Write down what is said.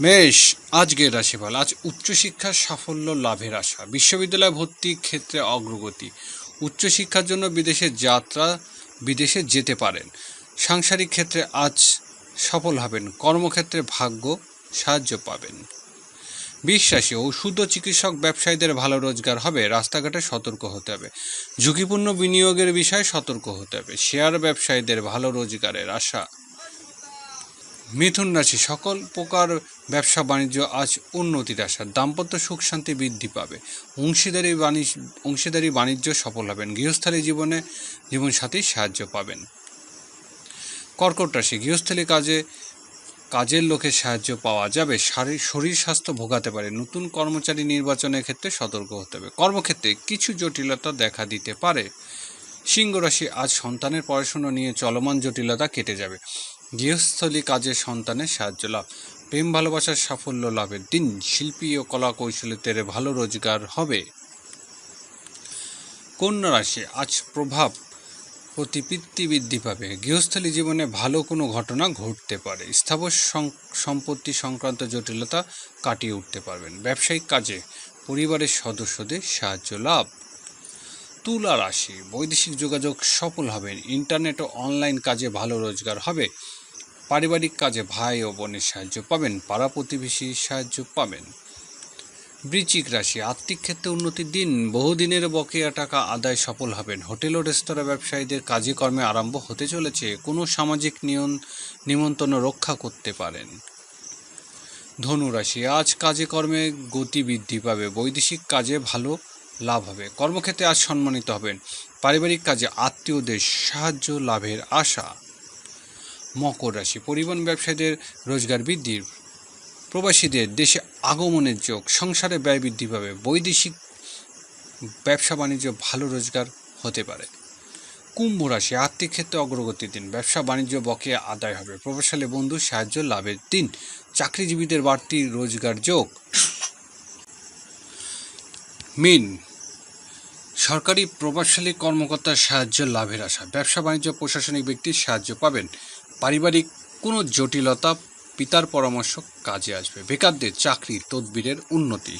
মেষ আজকের রাশিফল। আজ উচ্চশিক্ষার সাফল্য লাভের আশা। বিশ্ববিদ্যালয় ভর্তি ক্ষেত্রে অগ্রগতি। উচ্চশিক্ষার জন্য বিদেশে যাত্রা বিদেশে যেতে পারেন। সাংসারিক ক্ষেত্রে আজ সফল হবেন। কর্মক্ষেত্রে ভাগ্য সাহায্য পাবেন। বিশ্বাসী ওষুধ ও চিকিৎসক ব্যবসায়ীদের ভালো রোজগার হবে। রাস্তাঘাটে সতর্ক হতে হবে। ঝুঁকিপূর্ণ বিনিয়োগের বিষয়ে সতর্ক হতে হবে। শেয়ার ব্যবসায়ীদের ভালো রোজগারের আশা। মিথুন রাশি সকল প্রকার ব্যবসা বাণিজ্য আজ উন্নতির আশা দাম্পত্য সুখ শান্তি বৃদ্ধি পাবে। অংশীদারি বাণিজ্য অংশীদারি বাণিজ্য সফল হবেন। গৃহস্থালী জীবনে জীবনসাথী সাহায্য পাবেন। কর্কট রাশি, গৃহস্থলী কাজে, কাজের লোকের সাহায্য পাওয়া যাবে। শারীর শরীর স্বাস্থ্য ভোগাতে পারে। নতুন কর্মচারী নির্বাচনের ক্ষেত্রে সতর্ক হতে হবে। কর্মক্ষেত্রে কিছু জটিলতা দেখা দিতে পারে। সিংহ রাশি, আজ সন্তানের পড়াশোনা নিয়ে চলমান জটিলতা কেটে যাবে। গৃহস্থলী কাজে সন্তানের সাহায্য লাভ। প্রেম, ভালোবাসার সাফল্য লাভের দিন শিল্পী ও কলা কৌশলীদের ভালো রোজগার হবে। কন্যা রাশি আজ প্রভাব প্রতিবৃত্তি বৃদ্ধি পাবে। গৃহস্থলী জীবনে ভালো কোনো ঘটনা ঘটতে পারে। স্থাবর সম্পত্তি সংক্রান্ত জটিলতা কাটিয়ে উঠতে পারবেন। ব্যবসায়িক কাজে পরিবারের সদস্যদের সাহায্য লাভ। তুলা রাশি বৈদেশিক যোগাযোগ সফল হবেন ইন্টারনেট ও অনলাইন কাজে ভালো রোজগার হবে। পারিবারিক কাজে ভাই ও বোনের সাহায্য পাবেন, পাড়া প্রতিবেশীর সাহায্য পাবেন। বৃশ্চিক রাশি, আর্থিক ক্ষেত্রে উন্নতির দিন, বহুদিনের বকেয়া টাকা আদায় সফল হবেন। হোটেল ও রেস্তোরাঁ ব্যবসায়ীদের কাজে কর্মে আরম্ভ হতে চলেছে, কোনো সামাজিক নিয়ন নিমন্ত্রণ রক্ষা করতে পারেন। ধনু রাশি, আজ কাজে কর্মে গতি বৃদ্ধি পাবে, বৈদেশিক কাজে ভালো লাভ হবে, কর্মক্ষেত্রে আজ সম্মানিত হবেন। পারিবারিক কাজে আত্মীয়দের সাহায্য লাভের আশা। মকর রাশি। পরিবহন ব্যবসায়ীদের রোজগার বৃদ্ধির। প্রবাসীদের দেশে আগমনের যোগ। সংসারে ব্যয় বৃদ্ধি পাবে। বৈদেশিক ব্যবসা বাণিজ্য ভালো রোজগার হতে পারে। কুম্ভ রাশি, আর্থিক ক্ষেত্রে অগ্রগতির দিন। ব্যবসা বাণিজ্য বকেয়া আদায় হবে। প্রভাবশালী বন্ধু, সাহায্য, লাভের দিন। চাকরিজীবীদের বাড়তি রোজগার যোগ। মিন, সরকারি প্রভাবশালী কর্মকর্তার সাহায্য, লাভের আশা। ব্যবসা বাণিজ্য প্রশাসনিক ব্যক্তির সাহায্য পাবেন। পারিবারিক কোনো জটিলতা পিতার পরামর্শ কাজে আসবে। বেকারদের চাকরির তদবিরের উন্নতি।